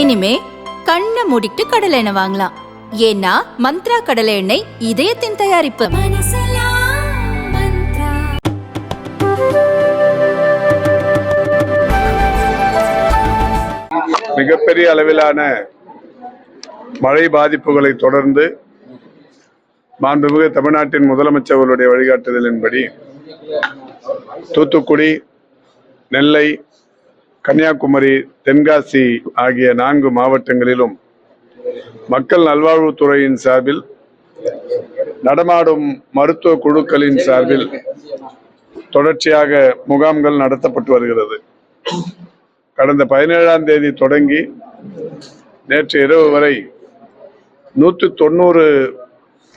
இனிமே கண்ணை மூடிட்டு கடலை எண்ணெய் வாங்கலாம். ஏன்னா மந்த்ரா கடலை எண்ணெய் இதயத்தின் தயாரிப்பு. மிகப்பெரிய அளவிலான மழை பாதிப்புகளை தொடர்ந்து மாண்புமிகு தமிழ்நாட்டின் முதலமைச்சர்களுடைய வழிகாட்டுதலின்படி தூத்துக்குடி நெல்லை கன்னியாகுமரி தென்காசி ஆகிய நான்கு மாவட்டங்களிலும் மக்கள் நல்வாழ்வுத்துறையின் சார்பில் நடமாடும் மருத்துவ குழுக்களின் சார்பில் தொடர்ச்சியாக முகாம்கள் நடத்தப்பட்டு வருகிறது. கடந்த பதினேழாம் தேதி தொடங்கி நேற்று இரவு வரை நூற்றி தொண்ணூறு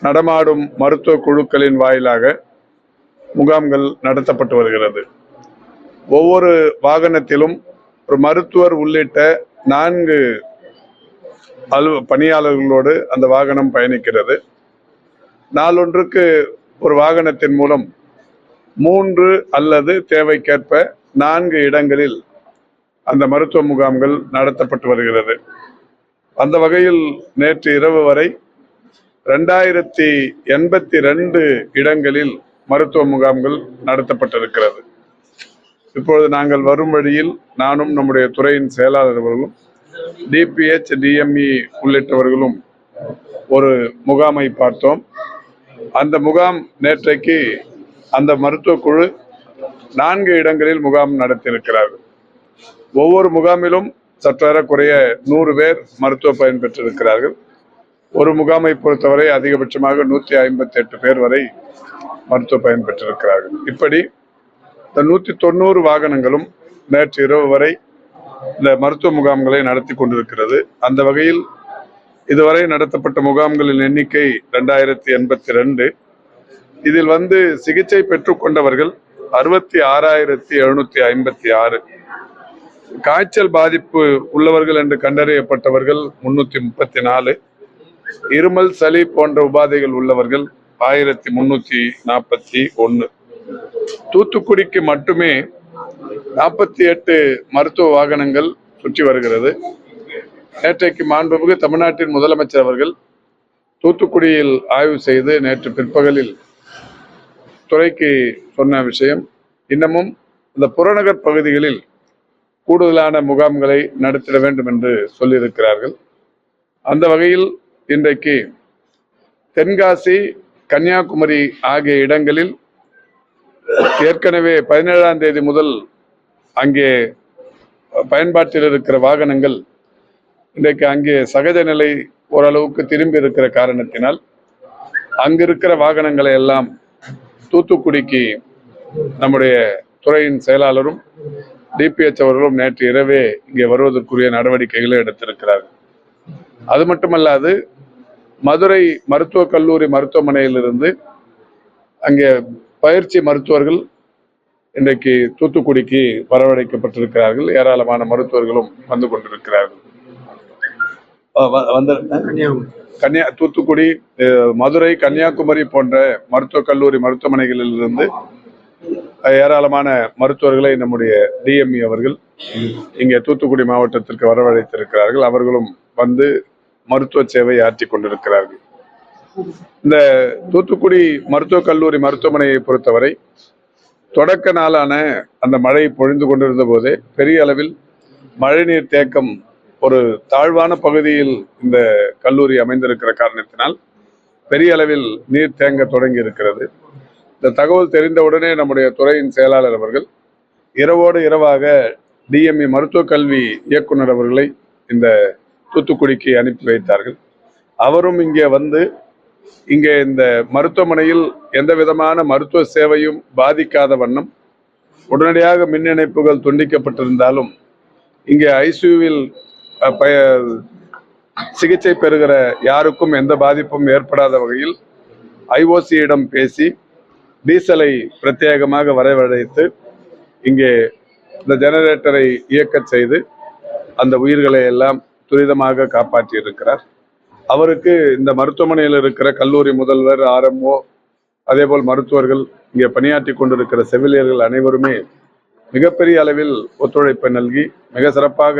நடமாடும் மருத்துவ குழுக்களின் வாயிலாக முகாம்கள் நடத்தப்பட்டு வருகிறது. ஒவ்வொரு வாகனத்திலும் ஒரு மருத்துவர் உள்ளிட்ட நான்கு அலுவ பணியாளர்களோடு அந்த வாகனம் பயணிக்கிறது. நாளொன்றுக்கு ஒரு வாகனத்தின் மூலம் மூன்று அல்லது தேவைக்கேற்ப நான்கு இடங்களில் அந்த மருத்துவ முகாம்கள் நடத்தப்பட்டு வருகிறது. அந்த வகையில் நேற்று இரவு வரை ரெண்டாயிரத்தி எண்பத்தி ரெண்டு இடங்களில் மருத்துவ முகாம்கள் நடத்தப்பட்டிருக்கிறது. இப்பொழுது நாங்கள் வரும் வழியில் நானும் நம்முடைய துறையின் செயலாளர் அவர்களும் டிபிஹெச் டிஎம்இ உள்ளிட்டவர்களும் ஒரு முகாமை பார்த்தோம். அந்த முகாம் நேற்றைக்கு அந்த மருத்துவ குழு நான்கு இடங்களில் முகாம் நடத்தியிருக்கிறார்கள். ஒவ்வொரு முகாமிலும் சற்றேறக்குறைய நூறு பேர் மருத்துவ பயன் பெற்றிருக்கிறார்கள். ஒரு முகாமை பொறுத்தவரை அதிகபட்சமாக நூற்றி ஐம்பத்தி எட்டு பேர் வரை மருத்துவ பயன் பெற்றிருக்கிறார்கள். இப்படி இந்த நூற்றி தொண்ணூறு வாகனங்களும் நேற்று இரவு வரை இந்த மருத்துவ முகாம்களை நடத்தி கொண்டிருக்கிறது. அந்த வகையில் இதுவரை நடத்தப்பட்ட முகாம்களின் எண்ணிக்கை ரெண்டாயிரத்தி எண்பத்தி ரெண்டு. இதில் வந்து சிகிச்சை பெற்றுக்கொண்டவர்கள் அறுபத்தி ஆறாயிரத்தி எழுநூத்தி ஐம்பத்தி ஆறு. காய்ச்சல் பாதிப்பு உள்ளவர்கள் என்று கண்டறியப்பட்டவர்கள் முன்னூத்தி முப்பத்தி நாலு. இருமல் சளி போன்ற உபாதைகள் உள்ளவர்கள் ஆயிரத்தி முன்னூத்தி நாற்பத்தி ஒன்று தூத்துக்குடிக்கு மட்டுமே நாற்பத்தி எட்டு மருத்துவ வாகனங்கள் சுற்றி வருகிறது. நேற்றைக்கு மாண்புமிகு தமிழ்நாட்டின் முதலமைச்சர் அவர்கள் தூத்துக்குடியில் ஆய்வு செய்து நேற்று பிற்பகலில் துறைக்கு சொன்ன விஷயம் இன்னமும் இந்த புறநகர் பகுதிகளில் கூடுதலான முகாம்களை நடத்திட வேண்டும் என்று சொல்லியிருக்கிறார்கள். அந்த வகையில் இன்றைக்கு தென்காசி கன்னியாகுமரி ஆகிய இடங்களில் ஏற்கனவே பதினேழாம் தேதி முதல் அங்கே பயன்பாட்டில் இருக்கிற வாகனங்கள் இன்றைக்கு அங்கே சகஜ நிலை ஓரளவுக்கு திரும்பி இருக்கிற காரணத்தினால் அங்கிருக்கிற வாகனங்களை எல்லாம் தூத்துக்குடிக்கு நம்முடைய துறையின் செயலாளரும் டிபிஎச் அவர்களும் நேற்று இரவே இங்கே வருவதற்குரிய நடவடிக்கைகளை எடுத்திருக்கிறார்கள். அது மட்டுமல்லாது மதுரை மருத்துவக் கல்லூரி மருத்துவமனையிலிருந்து அங்கே பயிற்சி மருத்துவர்கள் இன்றைக்கு தூத்துக்குடிக்கு வரவழைக்கப்பட்டிருக்கிறார்கள். ஏராளமான மருத்துவர்களும் வந்து கொண்டிருக்கிறார்கள். வந்த கன்னியா தூத்துக்குடி அஹ் மதுரை கன்னியாகுமரி போன்ற மருத்துவக் கல்லூரி மருத்துவமனைகளில் இருந்து ஏராளமான மருத்துவர்களை நம்முடைய டிஎம்இ அவர்கள் இங்கே தூத்துக்குடி மாவட்டத்திற்கு வரவழைத்திருக்கிறார்கள். அவர்களும் வந்து மருத்துவ சேவை ஆற்றி கொண்டிருக்கிறார்கள். இந்த தூத்துக்குடி மருத்துவக் கல்லூரி மருத்துவமனையை பொறுத்தவரை தொடக்க நாளான அந்த மழை பொழிந்து கொண்டிருந்த போதே பெரிய அளவில் மழைநீர் தேக்கம் ஒரு தாழ்வான பகுதியில் இந்த கல்லூரி அமைந்திருக்கிற காரணத்தினால் பெரிய அளவில் நீர் தேங்க தொடங்கி இருக்கிறது. இந்த தகவல் தெரிந்தவுடனே நம்முடைய துறையின் செயலாளர் அவர்கள் இரவோடு இரவாக டிஎம்இ மருத்துவக் கல்வி இயக்குனர் அவர்களை இந்த தூத்துக்குடிக்கு அனுப்பி வைத்தார்கள். அவரும் இங்கே வந்து இங்கே இந்த மருத்துவமனையில் எந்த விதமான மருத்துவ சேவையும் பாதிக்காத வண்ணம் உடனடியாக மின் இணைப்புகள் துண்டிக்கப்பட்டிருந்தாலும் இங்கே ஐசியூவில் சிகிச்சை பெறுகிற யாருக்கும் எந்த பாதிப்பும் ஏற்படாத வகையில் ஐஓசியிடம் பேசி டீசலை பிரத்யேகமாக வரவழைத்து இங்கே இந்த ஜெனரேட்டரை இயக்கச் செய்து அந்த உயிர்களை எல்லாம் துரிதமாக காப்பாற்றி இருக்கிறார் அவருக்கு இந்த மருத்துவமனையில் இருக்கிற கல்லூரி முதல்வர் ஆர்எம்ஓ அதேபோல் மருத்துவர்கள் இங்கே பணியாற்றி கொண்டிருக்கிற செவிலியர்கள் அனைவருமே மிகப்பெரிய அளவில் ஒத்துழைப்பை நல்கி மிக சிறப்பாக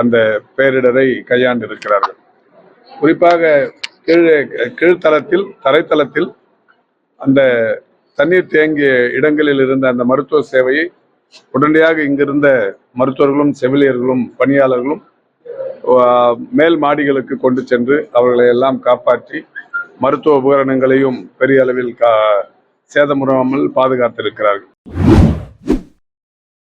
அந்த பேரிடரை கையாண்டிருக்கிறார்கள். குறிப்பாக கீழே கீழ்த்தளத்தில் தரைத்தளத்தில் அந்த தண்ணீர் தேங்கிய இடங்களில் இருந்த அந்த மருத்துவ சேவையை உடனடியாக இங்கிருந்த மருத்துவர்களும் செவிலியர்களும் பணியாளர்களும் மேல் மாடிகளுக்கு கொண்டு சென்று அவர்களை எல்லாம் காப்பாற்றி மருத்துவ உபகரணங்களையும் பெரிய அளவில் கா சேதமுறாமல் பாதுகாத்திருக்கிறார்கள்.